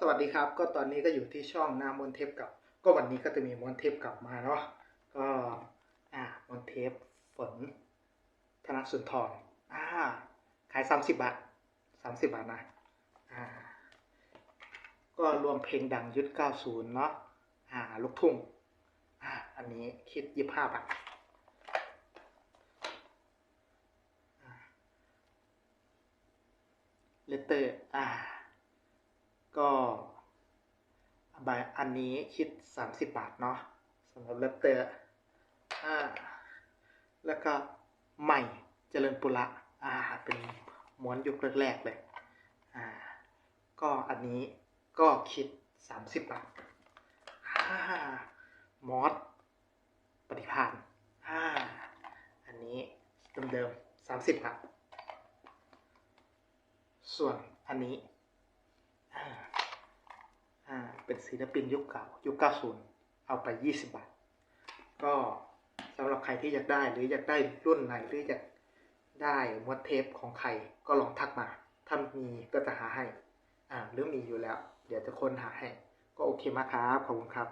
สวัสดีครับ ก็ตอนนี้ก็อยู่ที่ช่องหน้ามวนเทปกับ ก็วันนี้ก็จะมีมวนเทปกลับมาเนาะก็อ่ามวนเทปฝนธนสุนทรอ่าขายสามสิบบาทสามสิบบาทนะอ่าก็รวมเพลงดังยุคเก้าศูนย์เนาะอ่าลูกทุ่งอ่าอันนี้คิดยี่ห้าบาทเลตเตอร์อ่า ก็ ใบอันนี้คิด 30 บาทเนาะสำหรับเลตเตอร์อ่าแล้วก็ใหม่เจริญปุระอ่า เป็นม้วนยุคแรกๆเลย อ่า ก็อันนี้ก็คิด 30 บาทอ่ามอสปฏิพานอ่าอันนี้เดิมๆ30 บาท ส่วนอันนี้อ่า เป็นศิลปินยุคเก่ายุค90 เอาไป 20 บาท ก็สำหรับใครที่อยากได้หรืออยากได้รุ่นไหนหรืออยากได้มวดเทปของใครก็ลองทักมา ถ้ามีก็จะหาให้ อ่าหรือมีอยู่แล้ว เดี๋ยวจะค้นหาให้ ก็โอเคมากครับ ขอบคุณครับ